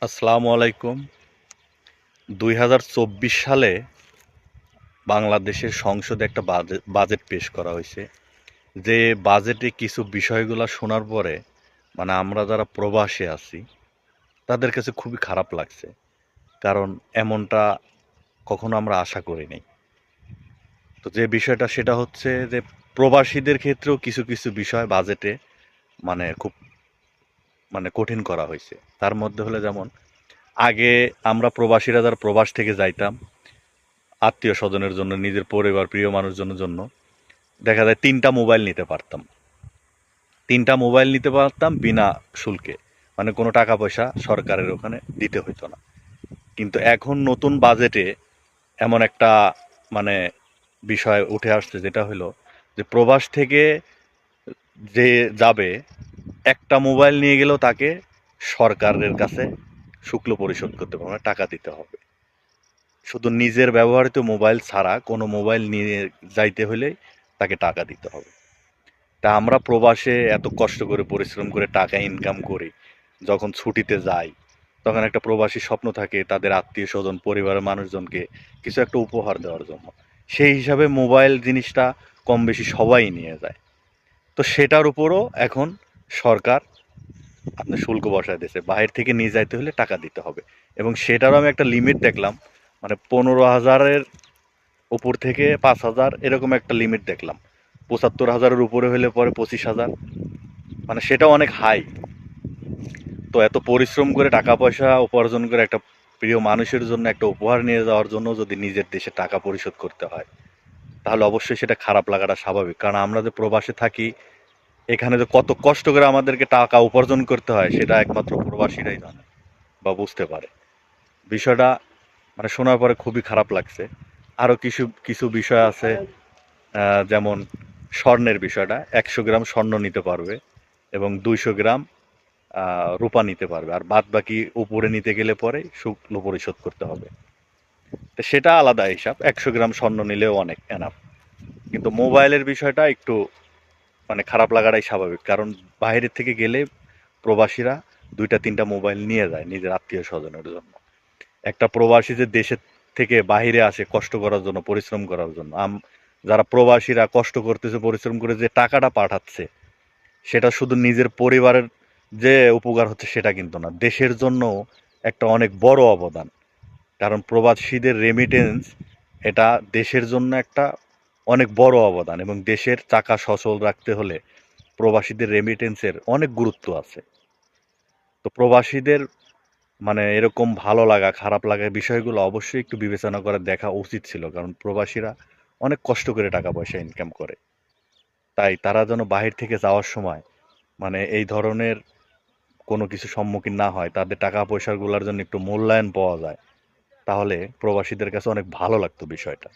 আসসালামু আলাইকুম। দুই চব্বিশ সালে বাংলাদেশের সংসদে একটা বাজে- বাজেট পেশ করা হয়েছে। যে বাজেটে কিছু বিষয়গুলো শোনার পরে মানে আমরা যারা প্রবাসে আছি, তাদের কাছে খুবই খারাপ লাগছে। কারণ এমনটা কখনো আমরা আশা করিনি তো যে বিষয়টা, সেটা হচ্ছে যে প্রবাসীদের ক্ষেত্রেও কিছু কিছু বিষয় বাজেটে মানে খুব মানে কঠিন করা হয়েছে। তার মধ্যে হলো যেমন, আগে আমরা প্রবাসীরা যারা প্রবাস থেকে যাইতাম, আত্মীয় স্বজনের জন্য, নিজের পরিবার, প্রিয় মানুষজনের জন্য, দেখা যায় তিনটা মোবাইল নিতে পারতাম। তিনটা মোবাইল নিতে পারতাম বিনা শুল্কে। মানে কোনো টাকা পয়সা সরকারের ওখানে দিতে হইতো না। কিন্তু এখন নতুন বাজেটে এমন একটা মানে বিষয় উঠে আসছে, যেটা হলো যে প্রবাস থেকে যে যাবে একটা মোবাইল নিয়ে গেলেও তাকে সরকারের কাছে শুক্ল পরিশোধ করতে পারবে মানে টাকা দিতে হবে। শুধু নিজের ব্যবহৃত মোবাইল ছাড়া কোনো মোবাইল নিয়ে যাইতে হলে তাকে টাকা দিতে হবে। তা আমরা প্রবাসে এত কষ্ট করে পরিশ্রম করে টাকা ইনকাম করি, যখন ছুটিতে যাই, তখন একটা প্রবাসী স্বপ্ন থাকে তাদের আত্মীয় স্বজন পরিবারের মানুষজনকে কিছু একটা উপহার দেওয়ার জন্য। সেই হিসাবে মোবাইল জিনিসটা কম বেশি সবাই নিয়ে যায়। তো সেটার উপরও এখন সরকার আপনার শুল্ক বসায় দিয়েছে। বাহির থেকে নিয়ে যাইতে হলে টাকা দিতে হবে। এবং সেটারও আমি একটা লিমিট দেখলাম। মানে পনেরো হাজারের উপর থেকে পাঁচ হাজার এরকম একটা লিমিট দেখলাম। পঁচাত্তর হাজারের উপরে হলে পরে পঁচিশ হাজার। মানে সেটা অনেক হাই তো এত পরিশ্রম করে টাকা পয়সা উপার্জন করে একটা প্রিয় মানুষের জন্য একটা উপহার নিয়ে যাওয়ার জন্য যদি নিজের দেশে টাকা পরিশোধ করতে হয়, তাহলে অবশ্যই সেটা খারাপ লাগাটা স্বাভাবিক। কারণ আমরা যে প্রবাসে থাকি এখানে যে কত কষ্ট করে আমাদেরকে টাকা উপার্জন করতে হয়, সেটা একমাত্র প্রবাসীরাই জানে বা বুঝতে পারে। বিষয়টা মানে শোনার পরে খুবই খারাপ লাগছে। আরও কিছু কিছু বিষয় আছে যেমন স্বর্ণের বিষয়টা। একশো গ্রাম স্বর্ণ নিতে পারবে এবং দুইশো গ্রাম রূপা নিতে পারবে। আর বাদ বাকি উপরে নিতে গেলে পরে শুল্ক পরিশোধ করতে হবে। তো সেটা আলাদা হিসাব। একশো গ্রাম স্বর্ণ নিলেও অনেক এনাফ কিন্তু মোবাইলের বিষয়টা একটু মানে খারাপ লাগাটাই স্বাভাবিক। কারণ বাইরের থেকে গেলে প্রবাসীরা দুইটা, তিনটা মোবাইল নিয়ে যায় নিজের আত্মীয় স্বজনের জন্য। একটা প্রবাসী যে দেশের থেকে বাইরে আসে কষ্ট করার জন্য, পরিশ্রম করার জন্য, আম, যারা প্রবাসীরা কষ্ট করতেছে, পরিশ্রম করে যে টাকাটা পাঠাচ্ছে, সেটা শুধু নিজের পরিবারের যে উপকার হচ্ছে সেটা কিন্তু না। দেশের জন্য একটা অনেক বড় অবদান। কারণ প্রবাসীদের রেমিটেন্স এটা দেশের জন্য একটা অনেক বড় অবদান এবং দেশের চাকা সচল রাখতে হলে প্রবাসীদের রেমিটেন্সের অনেক গুরুত্ব আছে। তো প্রবাসীদের মানে এরকম ভালো লাগা, খারাপ লাগা বিষয়গুলো অবশ্যই একটু বিবেচনা করে দেখা উচিত ছিল, কারণ প্রবাসীরা অনেক কষ্ট করে টাকা পয়সা ইনকাম করে। তাই তারা যেন বাহির থেকে যাওয়ার সময় মানে এই ধরনের কোনো কিছু সম্মুখীন না হয়, তাদের টাকা পয়সাগুলোর জন্য একটু মূল্যায়ন পাওয়া যায়, তাহলে প্রবাসীদের কাছে অনেক ভালো লাগতো বিষয়টা।